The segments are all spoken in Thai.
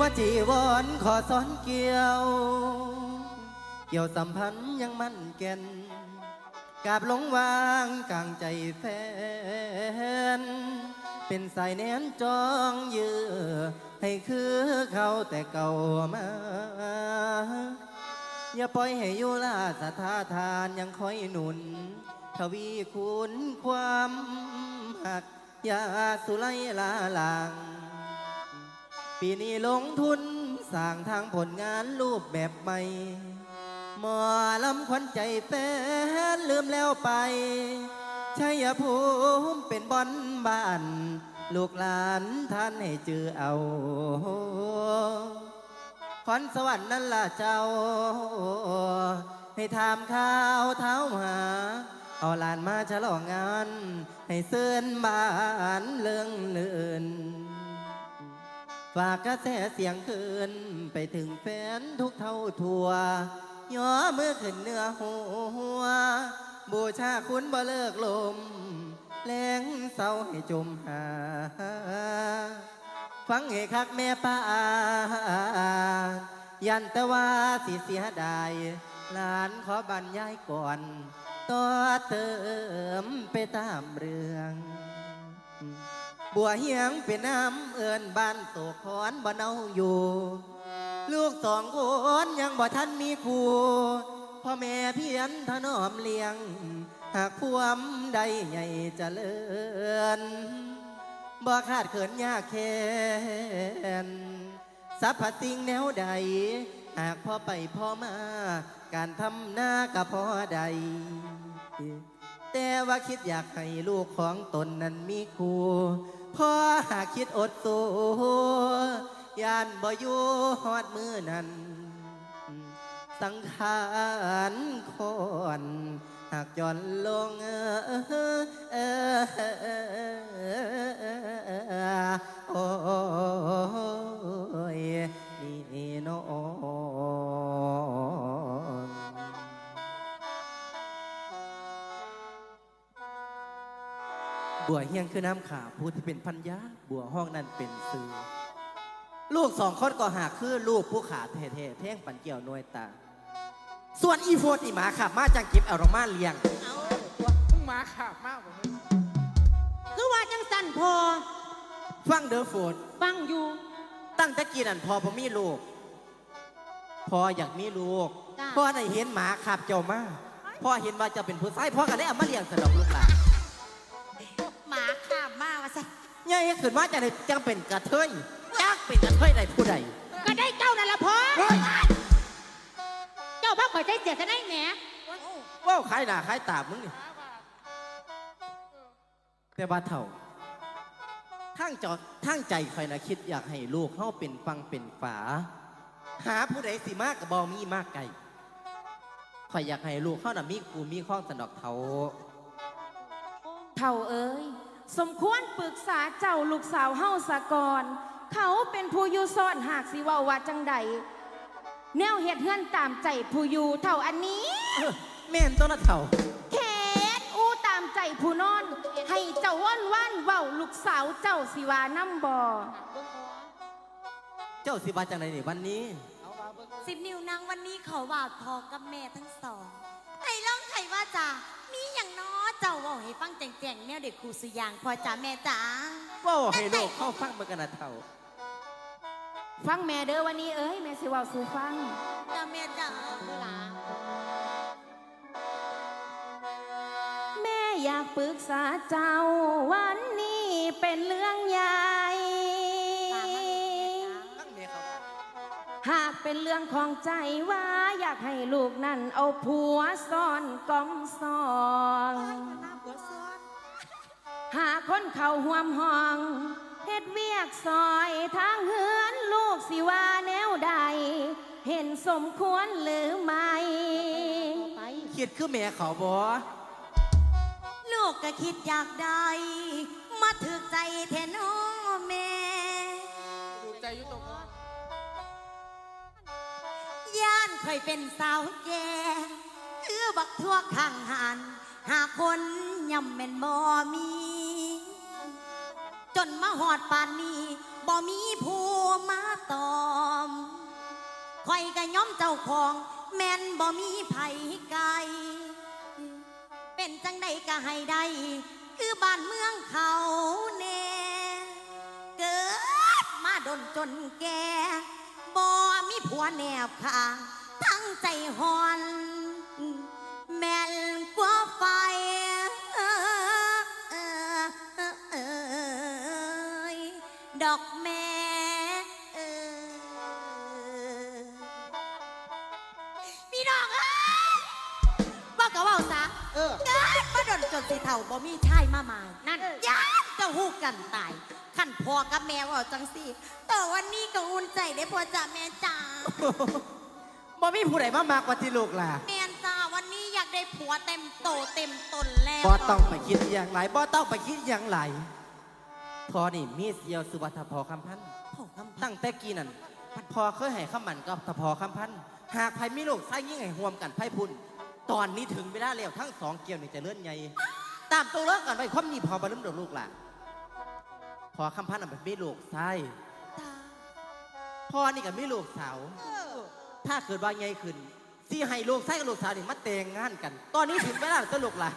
ว่าจีวรขอสอนเกี่ยว เกี่ยวสัมพันธ์ยังมั่นแก่นกาบหลงวางกลางใจแฟน เป็นสายแนนจองเยือให้คือเขาแต่เก่ามา อย่าปล่อยให้ยุลาสถาทานยังคอยหนุน ทวีคุณความหัก อย่าสุไลลาลาง ปีนี้ลงทุนสร้างทางผลงานรูปแบบใหม่หมอลำควันใจแฟนลืมแล้วไปชัยภูมิเป็นบอนบ้าน ลูกหลานท่านให้เจอเอาขอนสวรรค์นั่นล่ะเจ้า ให้ถามข้าวเท้าหา เอาหลานมาฉลองงาน ให้เสื่อนบ้านเรื่องเลื่น ฝากกระแสเสียงคืนไปถึงแฟนทุกเท่าทัวย่อมือขึ้นเนื้อหัว บูชาคุณบ่เลิกลม แรงเศร้าให้จมหา ฟังให้คักแม่ป้า ยันแต่ว่าสิเสียดายหลานขอบรรยายก่อน ต่อเติมไปตามเรื่อง บัวเฮียงเป็นน้ำเอินบ้านโศกขอนบ่เนาอยู่ ลูกสองคนยังบ่ทันมีครูพ่อแม่เพียนถนอมเลี้ยง หากพวมใดใหญ่เจริญบ่ขาดเขินยากแค้นสัพพสิ่งแนวใด หากพ่อไปพ่อมา การทำหน้ากับพ่อใด แต่ว่าคิดอยากให้ลูกของตนนั้นมีครูพ่อหากคิดอดสู้ยานบ่อยู่ฮอดมือนั้น สังขารคนหากย้อนลงเออเออโอ้ บัวเฮียงคือน้ำขาผู้ที่เป็นพันยาบัวห้องนั้นเป็นซื้อลูกสองคนก็หากคือลูกผู้ขาเท่ๆเพ่งปันเกี่ยวหน่วยตา ส่วนอีโฟนอีหมาขับมาจากกิบเอารมาเลี้ยง เอามึงมาขาบมากกว่ามึงคือว่าจังสันพอ ฟังเดอโฟนฟังอยู่ ตั้งแต่กี้นั่นพอผมมีลูก พออยากมีลูก จ้ะ พ่อได้เห็นหมาขับเจ้ามาพ่อเห็นว่าเจะเป็นผู้ชายพ่อก็ได้เอามาเลี้ยงสนองลูกหลาน ใหญ่ขึ้นมาจะได้จังเป็นกระเทยจักเป็นกระเทยใดผู้ใดก็ได้เจ้านั่นละพอเฮ้ยเจ้าบ้าข่อยใจเสียจะได้แหมว้าวขายหน้าขายตามึงนี่แต่ว่าเท่าทั้งจอทั้งใจคอยนะคิดอยากให้ลูกเขาเป็นฟังเป็นฝา หาผู้ใดสิมากกับบอมีมากไกลคอยอยากให้ลูกเขาน่ะมีกูมีข้องสนอกเขาเท่าเอ้ย สมควรปรึกษาเจ้าลูกสาวเฮาสะกอนเขาเป็นผู้อยู่ซ่อนหากสิเว่าว่าจังใดแนวเฮ็ดเฮือนตามใจผู้อยู่เท่าอันนี้เอ้อแม่นต้นนะเท่าเขตอู้ตามใจผู้นอน ให้เจ้าว่อนว่านเว้าลูกสาวเจ้าสิว่าน้ำบ่เจ้าสิบาจังไหนนี่วันนี้เอามาเบิ่งสิบนิ้วนางวันนี้เขาว่าพอกับแม่ทั้งสองไอ้ร้องไข่ว่าจ่า มีอย่างน้อเจ้าเว่าให้ฟังแจ่งๆแนวเด็กครูสุยางพอจ่าแม่จ๋าว่าให้ลูกเข้าฟังเมื่อกันนะเท่า ฟังแม่เด้อวันนี้เอ้ยแม่สิเว้าสู่ฟังจ่าแม่จ๋าแม่อยากปรึกษาเจ้าวันนี้เป็นเรื่องให หากเป็นเรื่องของใจว่าอยากให้ลูกนั่นเอาผัวซ่อนกอมซอง หาคนเขาห่วมห้องเฮ็ดเวียกซอยทางเฮือนลูกสิว่าแนวใด เห็นสมควรหรือไม่คิดคือแม่เขาบอลูกก็คิดอยากได้ ยเคยเป็นสาวแก่คือบักทั่วข้างหันหาคนย่ำแม่นบ่มี จนมาหอดป่านนี้บ่มีผู้มาตอบย่อมเจ้าของ แม่นบ่มีไผไกลเป็นจังใดก็ให้ได้ คือบ้านเมืองเขาแน่เกิดมาดนจนแก่บ่มีผัวแนบข้าง ใจหอน แม่นกว่าไฟเอ่ยดอกแม่เอ่ยพี่น้องเอ้ยว่าก็เว่าซะเออ เกิดมาดนจนสิเท่าบ่มีชายมาหมาย นั่นยานจะหู้กันตายขันพ่อกับแม่เว่าจังสิแต่วันนี้ก็อุ่นใจได้พ่อจ่าแม่จ๋า บ่มีผู้ใดมามากกว่าที่ลูกล่ะแม่จ๋าวันนี้อยากได้ผัวเต็มโตเต็มตนแล้วบ่ต้องไปคิดอย่างไรบ่ต้องไปคิดอย่างไรพอนี่มีเสียวสุวัฒพอคำพันธ์พ่อคำตั้งแต่กี้นั่นพอเคยให้คำมันกับทพอคำพันธ์หากใครมีลูกใส่ยิ่งให้ห่วมกันไพ่พุ่นตอนนี้ถึงเวลาแล้วทั้งสองเกี่ยวนี่จะเลื่อนใหญ่ตามตัวเลิกกันไว้ความนี้พอบรรลุดอกลูกล่ะพอคำพันธ์น่ะมันมีลูกใส่ตาพ่อนี่ก็มีลูกสาว ถ้าเกิดว่าไงขึ้นสิให้ลูกใส่กับลูกสาวนี่มาแต่งงานกัน ตอนนี้ถึงเวลาแล้วตัวลูกล่ะ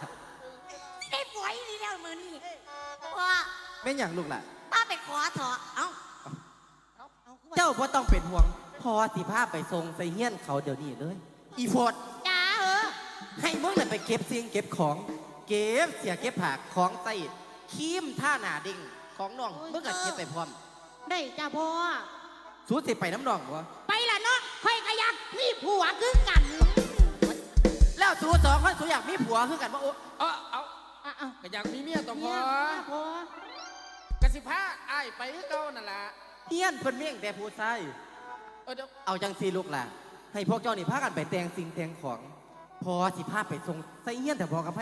สิได้ป่วยนี่แล้วมือนี่พ่อแม่นอย่างลูกล่ะป้าไปขอเถอะเอ้าเจ้าพ่ต้องเป็นห่วงพอสิพาไปทรงใส่เฮี้ยนเขาเดี๋ยวนี้เลย อีโฟดจ้าเออให้มึงเลยไปเก็บเสียงเก็บของ เก็บเสียเก็บผักของใส่ครีมท่าหนาดิ่งของน้องมึงก็เก็บไปพร้อม ได้จ้าพ่อสูสิไปน้ำน้องบ่ไปละเนาะค่อยก็อยาก มีผัวคือกัน แล้วสูสองคนสูอยากมีผัวคือกันว่าโอ้เอาเอาอะอะก็อยากมีเมียต้องพเมีอยพ่อกระสิพาอ้ายไปคือเก่านั่นล่ะเฮี้ยนเพิ่นเมี่ยงแต่ผู้ชายเออเดี๋ยวเอาจังสีลูกล่ะให้พวกเจ้านี่พากันไปแต่งสิ่งแต่งของ พอสิพาไปทรงใส่เฮี้ยนแต่พอกับพัน